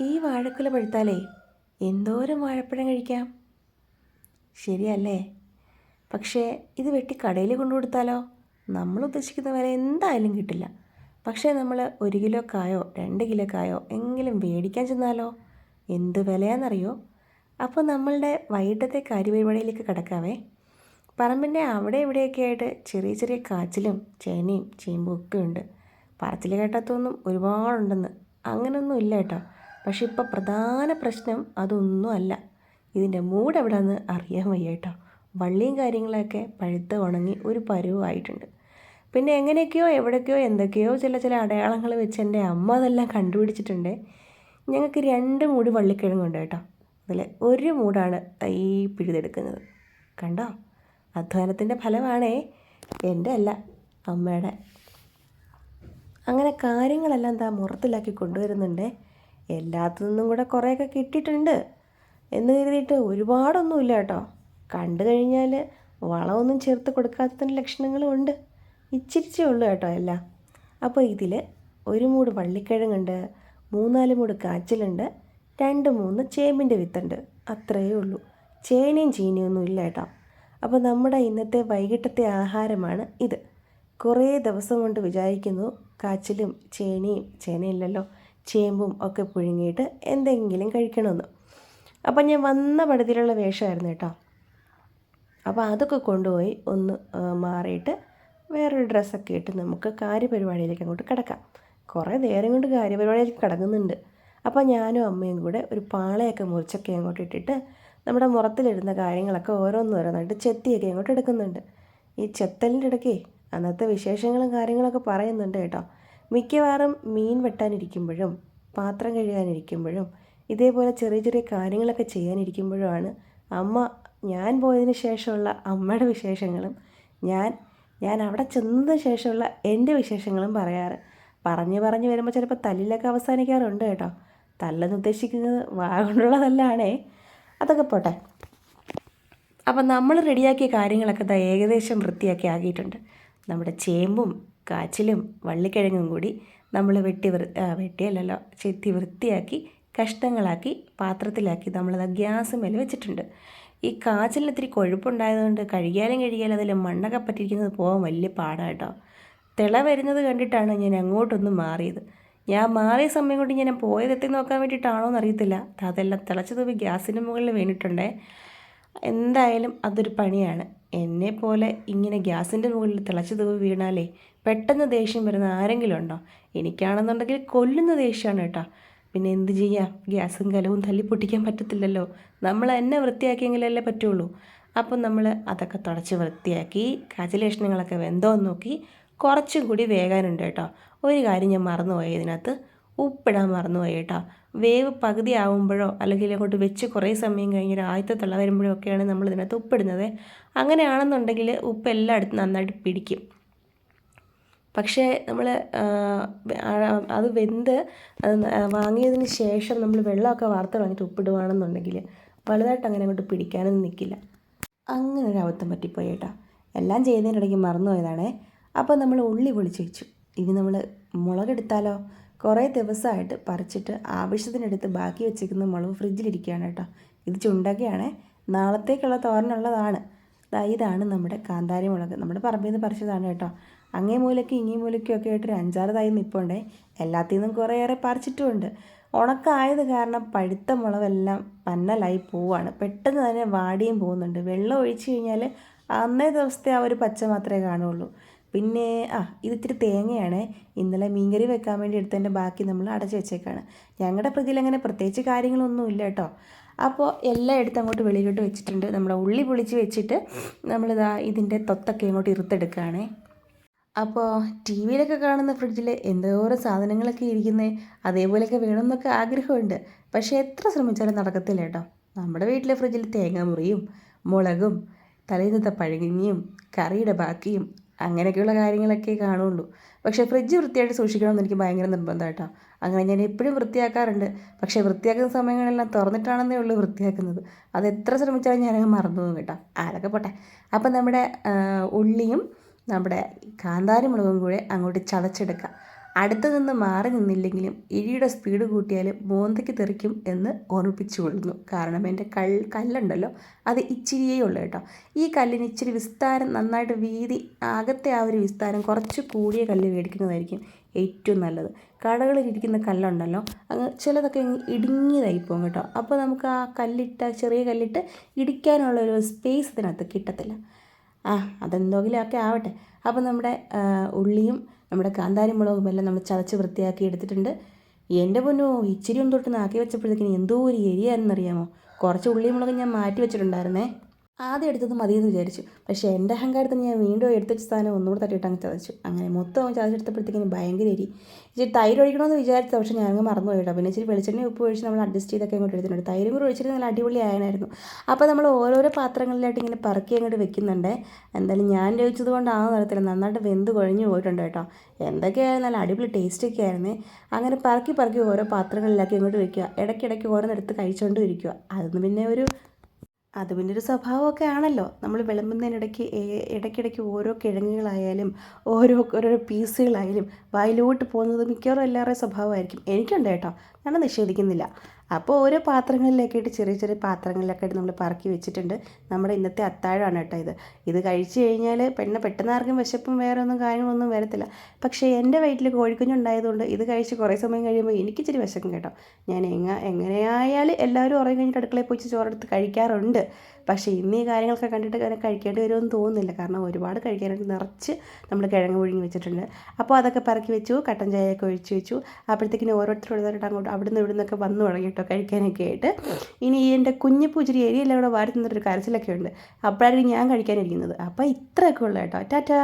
ഈ വാഴക്കുല പഴുത്താലേ എന്തോരം വാഴപ്പഴം കഴിക്കാം? ശരിയല്ലേ? പക്ഷേ ഇത് വെട്ടി കടയിൽ കൊണ്ടു കൊടുത്താലോ നമ്മൾ ഉദ്ദേശിക്കുന്ന വില എന്തായാലും കിട്ടില്ല. പക്ഷേ നമ്മൾ ഒരു കിലോ കായോ രണ്ട് കിലോ കായോ എങ്കിലും മേടിക്കാൻ ചെന്നാലോ? എന്ത് വിലയാണെന്നറിയോ? അപ്പോൾ നമ്മളുടെ വൈകിട്ടത്തെ കാര്യപരിപാടിയിലേക്ക് കിടക്കാവേ. പറമ്പിന്റെ അവിടെ ഇവിടെയൊക്കെ ആയിട്ട് ചെറിയ ചെറിയ കാച്ചിലും ചേനയും ചേമ്പും ഒക്കെ ഉണ്ട്. പറച്ചിൽ കേട്ടാത്തൊന്നും ഒരുപാടുണ്ടെന്ന്. അങ്ങനെയൊന്നും ഇല്ല കേട്ടോ. പക്ഷെ ഇപ്പോൾ പ്രധാന പ്രശ്നം അതൊന്നും അല്ല. ഇതിന്റെ മൂഡ് എവിടെയെന്ന് അറിയാൻ വയ്യ കേട്ടോ. വള്ളിയും കാര്യങ്ങളൊക്കെ പഴുത്ത് ഉണങ്ങി ഒരു പരുവായിട്ടുണ്ട്. പിന്നെ എങ്ങനെയൊക്കെയോ എവിടേക്കോ എന്തൊക്കെയോ ചില ചില അടയാളങ്ങൾ വെച്ച് എന്റെ അമ്മ അതെല്ലാം കണ്ടുപിടിച്ചിട്ടുണ്ട്. ഞങ്ങൾക്ക് രണ്ട് മൂടി വള്ളിക്കിഴങ്ങുണ്ട് കേട്ടോ. അതിൽ ഒരു മൂടാണ് തൈ പിഴുതെടുക്കുന്നത്. കണ്ടോ? അധ്വാനത്തിന്റെ ഫലമാണേ. എന്റെ അല്ല അമ്മയുടെ. അങ്ങനെ കാര്യങ്ങളെല്ലാം എന്താ മുറത്തിലാക്കി കൊണ്ടുവരുന്നുണ്ട്. എല്ലാത്തു നിന്നും കൂടെ കുറേയൊക്കെ കിട്ടിയിട്ടുണ്ട് എന്ന് കരുതിയിട്ട് ഒരുപാടൊന്നുമില്ല കേട്ടോ. കണ്ടു കഴിഞ്ഞാൽ വളമൊന്നും ചേർത്ത് കൊടുക്കാത്തതിന്റെ ലക്ഷണങ്ങളും ഉണ്ട്. ഇച്ചിരിച്ചേ ഉള്ളൂ കേട്ടോ എല്ലാം. അപ്പോൾ ഇതിൽ ഒരു മൂട് വള്ളിക്കിഴങ്ങുണ്ട് മൂന്നാൽ മൂട് കാച്ചിലുണ്ട് രണ്ട് മൂന്ന് ചേമ്പിന്റെ വിത്തുണ്ട്. അത്രയേ ഉള്ളൂ. ചേനയും ചീനിയൊന്നും ഇല്ല കേട്ടോ. അപ്പോൾ നമ്മുടെ ഇന്നത്തെ വൈകിട്ടത്തെ ആഹാരമാണ് ഇത്. കുറേ ദിവസം കൊണ്ട് വിചാരിക്കുന്നു കാച്ചിലും ചേനയും ചേനയില്ലല്ലോ. ചേമ്പും ഒക്കെ പുഴുങ്ങിയിട്ട് എന്തെങ്കിലും കഴിക്കണമെന്ന്. അപ്പം ഞാൻ വന്ന പടത്തിലുള്ള വേഷമായിരുന്നു കേട്ടോ. അപ്പോൾ അതൊക്കെ കൊണ്ടുപോയി ഒന്ന് മാറിയിട്ട് വേറൊരു ഡ്രസ്സൊക്കെ ഇട്ട് നമുക്ക് കാര്യപരിപാടിയിലേക്ക് അങ്ങോട്ട് കിടക്കാം. കുറേ നേരം കൊണ്ട് കാര്യപരിപാടിയിലേക്ക് കിടക്കുന്നുണ്ട്. അപ്പോൾ ഞാനും അമ്മയും കൂടെ ഒരു പാളയൊക്കെ മുറിച്ചൊക്കെ അങ്ങോട്ട് ഇട്ടിട്ട് നമ്മുടെ മുറത്തിലിടുന്ന കാര്യങ്ങളൊക്കെ ഓരോന്നോരോന്നായിട്ട് ചെത്തിയൊക്കെ അങ്ങോട്ട് എടുക്കുന്നുണ്ട്. ഈ ചെത്തലിന്റെ ഇടയ്ക്കേ അന്നത്തെ വിശേഷങ്ങളും കാര്യങ്ങളൊക്കെ പറയുന്നുണ്ട് കേട്ടോ. മിക്കവാറും മീൻ വെട്ടാനിരിക്കുമ്പോഴും പാത്രം കഴുകാനിരിക്കുമ്പോഴും ഇതേപോലെ ചെറിയ ചെറിയ കാര്യങ്ങളൊക്കെ ചെയ്യാനിരിക്കുമ്പോഴുമാണ് അമ്മ ഞാൻ പോയതിന് ശേഷമുള്ള അമ്മയുടെ വിശേഷങ്ങളും ഞാൻ ഞാൻ അവിടെ ചെന്നതിന് ശേഷമുള്ള എന്റെ വിശേഷങ്ങളും പറയാറ്. പറഞ്ഞു പറഞ്ഞു വരുമ്പോൾ ചിലപ്പോൾ തല്ലിലൊക്കെ അവസാനിക്കാറുണ്ട് കേട്ടോ. തല്ലെന്ന് ഉദ്ദേശിക്കുന്നത് വാ തല്ലാണേ അതൊക്കെ പോട്ടെ. അപ്പം നമ്മൾ റെഡിയാക്കിയ കാര്യങ്ങളൊക്കെ ഏകദേശം വൃത്തിയാക്കി ആക്കിയിട്ടുണ്ട്. നമ്മുടെ ചേമ്പും കാച്ചിലും വള്ളിക്കിഴങ്ങും കൂടി നമ്മൾ വെട്ടി വൃ വെട്ടിയല്ലല്ലോ ചെത്തി വൃത്തിയാക്കി കഷ്ണങ്ങളാക്കി പാത്രത്തിലാക്കി നമ്മളത് ഗ്യാസ് മേൽ വെച്ചിട്ടുണ്ട്. ഈ കാച്ചിലിന് ഇത്തിരി കൊഴുപ്പുണ്ടായതുകൊണ്ട് കഴുകിയാലും കഴുകിയാലും അതിൽ മണ്ണൊക്കെ പറ്റിയിരിക്കുന്നത് പോകാൻ വലിയ പാടാണ് തിള വരുന്നത് കണ്ടിട്ടാണ് ഞാൻ അങ്ങോട്ടൊന്ന് മാറിയത്. ഞാൻ മാറിയ സമയം കൊണ്ട് ഞാൻ പോയത് എത്തി നോക്കാൻ വേണ്ടിയിട്ടാണോ എന്നറിയത്തില്ല അതെല്ലാം തിളച്ചത് ഗ്യാസിന് മുകളിൽ വീണിട്ടുണ്ടേ. എന്തായാലും അതൊരു പണിയാണ്. എന്നെ പോലെ ഇങ്ങനെ ഗ്യാസിന്റെ മുകളിൽ തിളച്ച് തൂവ് വീണാലേ പെട്ടെന്ന് ദേഷ്യം വരുന്ന ആരെങ്കിലും ഉണ്ടോ? എനിക്കാണെന്നുണ്ടെങ്കിൽ കൊല്ലുന്ന ദേഷ്യമാണ് കേട്ടോ. പിന്നെ എന്ത് ചെയ്യാം? ഗ്യാസും കലവും തല്ലി പൊട്ടിക്കാൻ പറ്റത്തില്ലല്ലോ. നമ്മൾ എന്നെ വൃത്തിയാക്കിയെങ്കിലല്ലേ പറ്റുള്ളൂ. അപ്പം നമ്മൾ അതൊക്കെ തുടച്ച് വൃത്തിയാക്കി കാച്ചിലേഷണങ്ങളൊക്കെ വെന്തോന്ന് നോക്കി കുറച്ചും കൂടി വേകാനുണ്ട് കേട്ടോ. ഒരു കാര്യം ഞാൻ മറന്നുപോയി ഇതിനകത്ത്. ഉപ്പിടാൻ മറന്നുപോയി കേട്ടോ. വേവ് പകുതി ആവുമ്പോഴോ അല്ലെങ്കിൽ അങ്ങോട്ട് വെച്ച് കുറേ സമയം കഴിഞ്ഞ് ഒരു ആദ്യത്തെ തിള വരുമ്പോഴോ ഒക്കെയാണ് നമ്മൾ ഇതിനകത്ത് ഉപ്പിടുന്നത്. അങ്ങനെയാണെന്നുണ്ടെങ്കിൽ ഉപ്പ് എല്ലായിടത്തും നന്നായിട്ട് പിടിക്കും. പക്ഷേ നമ്മൾ അത് വെന്ത് വാങ്ങിയതിന് ശേഷം നമ്മൾ വെള്ളമൊക്കെ വാർത്ത് വാങ്ങിയിട്ട് ഉപ്പിടുവാണെന്നുണ്ടെങ്കിൽ വലുതായിട്ട് അങ്ങനെ അങ്ങോട്ട് പിടിക്കാനൊന്നും നിൽക്കില്ല. അങ്ങനെ ഒരു അബദ്ധം പറ്റിപ്പോയി കേട്ടോ. എല്ലാം ചെയ്യുന്നതിനിടയ്ക്ക് മറന്നുപോയതാണേ. അപ്പോൾ നമ്മൾ ഉള്ളി പൊളിച്ച് വെച്ചു. ഇനി നമ്മൾ മുളകെടുത്താലോ കുറേ ദിവസമായിട്ട് പറിച്ചിട്ട് ആവശ്യത്തിനെടുത്ത് ബാക്കി വെച്ചിരിക്കുന്ന മുളക് ഫ്രിഡ്ജിലിരിക്കുകയാണ് കേട്ടോ. ഇത് ചുണ്ടൊക്കെയാണേ. നാളത്തേക്കുള്ള തോരനുള്ളതാണ്. ഇതാണ് നമ്മുടെ കാന്താരി മുളക്. നമ്മുടെ പറമ്പിൽ നിന്ന് പറിച്ചതാണ് കേട്ടോ. അങ്ങേ മൂലയ്ക്ക് ഇങ്ങേ മൂലയ്ക്കും ഒക്കെ ആയിട്ട് ഒരു അഞ്ചാറ് തൈ നിൽപ്പുണ്ടേ എല്ലാത്തിൽ നിന്നും കുറേയേറെ പറിച്ചിട്ടുമുണ്ട്. ഉണക്കായത് കാരണം പഴുത്ത മുളകെല്ലാം പന്നലായി പോവാണ്. പെട്ടെന്ന് തന്നെ വാടിയും പോകുന്നുണ്ട്. വെള്ളം ഒഴിച്ചു കഴിഞ്ഞാൽ അന്നേ ദിവസത്തെ ആ ഒരു പച്ച മാത്രമേ കാണുള്ളൂ. പിന്നെ ആ ഇതിത്തിരി തേങ്ങയാണ്. ഇന്നലെ മീൻകറി വെക്കാൻ വേണ്ടി എടുത്തതിന്റെ ബാക്കി നമ്മൾ അടച്ചു വെച്ചേക്കാണ്. ഞങ്ങളുടെ പ്രതിയിൽ അങ്ങനെ പ്രത്യേകിച്ച് കാര്യങ്ങളൊന്നും ഇല്ല കേട്ടോ അപ്പോൾ എല്ലാം എടുത്ത് അങ്ങോട്ട് വെളിയിലോട്ട് വെച്ചിട്ടുണ്ട്. നമ്മൾ ഉള്ളി പൊളിച്ച് വെച്ചിട്ട് നമ്മളിതാ ഇതിന്റെ തൊത്തൊക്കെ ഇങ്ങോട്ട് ഇറുത്തെടുക്കുകയാണേ അപ്പോൾ ടി വിയിലൊക്കെ കാണുന്ന ഫ്രിഡ്ജിൽ എന്തോരം സാധനങ്ങളൊക്കെ ഇരിക്കുന്നത് അതേപോലെയൊക്കെ വേണമെന്നൊക്കെ ആഗ്രഹമുണ്ട്. പക്ഷേ എത്ര ശ്രമിച്ചാലും നടക്കത്തില്ല കേട്ടോ നമ്മുടെ വീട്ടിലെ ഫ്രിഡ്ജിൽ തേങ്ങാമുറിയും മുളകും തലേന്നത്തെ പഴകിഞ്ഞിയും കറിയുടെ ബാക്കിയും അങ്ങനെയൊക്കെയുള്ള കാര്യങ്ങളൊക്കെ കാണുള്ളൂ. പക്ഷേ ഫ്രിഡ്ജ് വൃത്തിയായിട്ട് സൂക്ഷിക്കണമെന്ന് എനിക്ക് ഭയങ്കര നിർബന്ധമായിട്ടാണ് അങ്ങനെ ഞാൻ എപ്പോഴും വൃത്തിയാക്കാറുണ്ട്. പക്ഷേ വൃത്തിയാക്കുന്ന സമയങ്ങളെല്ലാം തുറന്നിട്ടാണെന്നേ ഉള്ളൂ വൃത്തിയാക്കുന്നത്. അത് എത്ര ശ്രമിച്ചാലും ഞാനങ്ങ് മറന്നു പോകും കേട്ടോ. ആരൊക്കെ പോട്ടെ. അപ്പം നമ്മുടെ ഉള്ളിയും നമ്മുടെ കാന്താരി മുളകും കൂടെ അങ്ങോട്ട് ചതച്ചെടുക്കുക അടുത്ത് നിന്ന് മാറി നിന്നില്ലെങ്കിലും ഇഴിയുടെ സ്പീഡ് കൂട്ടിയാൽ മോന്തയ്ക്ക് തെറിക്കും എന്ന് ഓർമ്മിപ്പിച്ചു കൊള്ളുന്നു കാരണം എന്റെ കൽ കല്ലുണ്ടല്ലോ അത് ഇച്ചിരിയേ ഉള്ളൂ കേട്ടോ. ഈ കല്ലിന് ഇച്ചിരി വിസ്താരം നന്നായിട്ട് വീതി അകത്തെ ആ ഒരു വിസ്താരം കുറച്ച് കൂടിയ കല്ല് മേടിക്കുന്നതായിരിക്കും ഏറ്റവും നല്ലത്. കടകളിൽ ഇരിക്കുന്ന കല്ലുണ്ടല്ലോ അങ്ങ് ചിലതൊക്കെ ഇടുങ്ങിയതായി പോകും കേട്ടോ. അപ്പോൾ നമുക്ക് ആ കല്ലിട്ട ചെറിയ കല്ലിട്ട് ഇടിക്കാനുള്ള ഒരു സ്പേസ് ഇതിനകത്ത് കിട്ടത്തില്ല. ആ അതെന്തെങ്കിലുമൊക്കെ ആവട്ടെ. അപ്പോൾ നമ്മുടെ ഉള്ളിയും നമ്മുടെ കാന്താരി മുളകും എല്ലാം നമ്മൾ ചതച്ച് വൃത്തിയാക്കി എടുത്തിട്ടുണ്ട്. എന്റെ പൊന്നോ ഇച്ചിരി ഒന്ന് തൊട്ട് നാക്കി വെച്ചപ്പോഴത്തേക്കിന് എന്തോ ഒരു എരിയായിരുന്നറിയാമോ? കുറച്ച് ഉള്ളിയും മുളകും ഞാൻ മാറ്റി വെച്ചിട്ടുണ്ടായിരുന്നേ. ആദ്യം എടുത്തത് മതിയെന്ന് വിചാരിച്ചു. പക്ഷേ എന്റെ അഹങ്കാരത്തിന് ഞാൻ വീണ്ടും എടുത്ത സ്ഥാനം ഒന്നുകൂടെ തട്ടിയിട്ട് അങ്ങ് ചതച്ചു. അങ്ങനെ മൊത്തം ചതച്ചെടുത്തപ്പോഴത്തേക്കിന് ഭയങ്കര എരി. ഇച്ചിരി തൈര് ഒഴിക്കണമെന്ന് വിചാരിച്ചത് പക്ഷേ ഞാനങ്ങ് മറന്നു പോയിട്ടോ പിന്നെ ഇച്ചിരി വെളിച്ചെണ്ണ ഉപ്പ് ഒഴിച്ച് നമ്മൾ അഡ്ജസ്റ്റ് ചെയ്തൊക്കെ അങ്ങോട്ട് എടുത്തിട്ടുണ്ട്. തൈരും കൂടി ഒഴിച്ചിട്ട് നല്ല അടിപൊളി ആയനായിരുന്നു. അപ്പോൾ നമ്മൾ ഓരോരോ പാത്രങ്ങളിലായിട്ട് ഇങ്ങനെ പറക്കി അങ്ങോട്ട് വെക്കുന്നുണ്ട്. എന്തായാലും ഞാൻ ചോദിച്ചത് കൊണ്ടാണെന്ന് അറിയത്തില്ല. നന്നായിട്ട് വെന്ത് കുഴഞ്ഞു പോയിട്ടുണ്ട് കേട്ടോ. എന്തൊക്കെയായാലും നല്ല അടിപൊളി ടേസ്റ്റൊക്കെ ആയിരുന്നേ. അങ്ങനെ പറക്കി പറക്കി ഓരോ പാത്രങ്ങളിലാക്കി അങ്ങോട്ട് വെക്കുക. ഇടയ്ക്കിടയ്ക്ക് ഓരോന്നെടുത്ത് കഴിച്ചുകൊണ്ട് ഇരിക്കുക. അതൊന്നും പിന്നെ ഒരു അത് പിന്നെ ഒരു സ്വഭാവമൊക്കെ ആണല്ലോ. നമ്മൾ വിളമ്പുന്നതിനിടയ്ക്ക് ഇടയ്ക്കിടയ്ക്ക് ഓരോ കിഴങ്ങുകളായാലും ഓരോ ഓരോ പീസുകളായാലും വായിലോട്ട് പോകുന്നത് മിക്കവാറും എല്ലാവരുടെയും സ്വഭാവമായിരിക്കും. എനിക്കുണ്ട് കേട്ടോ. ഞാൻ നിഷേധിക്കുന്നില്ല. അപ്പോൾ ഓരോ പാത്രങ്ങളിലേക്കായിട്ട് ചെറിയ ചെറിയ പാത്രങ്ങളിലൊക്കെ നമ്മൾ പറക്കി വെച്ചിട്ടുണ്ട്. നമ്മുടെ ഇന്നത്തെ അത്താഴമാണ് കേട്ടോ ഇത്. ഇത് കഴിച്ചു കഴിഞ്ഞാൽ പെണ്ണ് പെട്ടെന്ന് ആർക്കും വിശപ്പും വേറെ ഒന്നും കാര്യങ്ങളൊന്നും വരത്തില്ല. പക്ഷേ എന്റെ വയറ്റിൽ കോഴിക്കുഞ്ഞുണ്ടായതുകൊണ്ട് ഇത് കഴിച്ച് കുറേ സമയം കഴിയുമ്പോൾ എനിക്ക് ഇച്ചിരി വിശക്കും കേട്ടോ. ഞാൻ എങ്ങ എങ്ങനെയായാലും എല്ലാവരും ഉറങ്ങി കഴിഞ്ഞിട്ട് അടുക്കളയിൽ പോയി ചോറെടുത്ത് കഴിക്കാറുണ്ട്. പക്ഷേ ഇന്ന് ഈ കാര്യങ്ങളൊക്കെ കണ്ടിട്ട് അങ്ങനെ കഴിക്കേണ്ടി വരുമെന്ന് തോന്നുന്നില്ല. കാരണം ഒരുപാട് കഴിക്കാനായിട്ട് നിറച്ച് നമ്മൾ കിഴങ്ങ് പുഴുങ്ങി വെച്ചിട്ടുണ്ട്. അപ്പോൾ അതൊക്കെ പറക്കി വെച്ചു കട്ടൻ ചായയൊക്കെ ഒഴിച്ചു വെച്ചു. അപ്പോഴത്തേക്കിന് ഓരോരുത്തർ ഓരോരുത്തരുടെ അങ്ങോട്ട് അവിടുന്ന് ഇവിടുന്നൊക്കെ വന്നു തുടങ്ങി കേട്ടോ കഴിക്കാനൊക്കെ ആയിട്ട്. ഇനി എന്റെ കുഞ്ഞിപ്പൂച്ചിരി പൂച്ചിരി എരിയെല്ലാം കൂടെ വാരി തിന്നിട്ടൊരു കരച്ചിലൊക്കെ ഉണ്ട്. അപ്പോഴായിരിക്കും ഞാൻ കഴിക്കാനിരിക്കുന്നത്. അപ്പോൾ ഇത്രയൊക്കെ ഉള്ളു കേട്ടോ. ടാറ്റാ.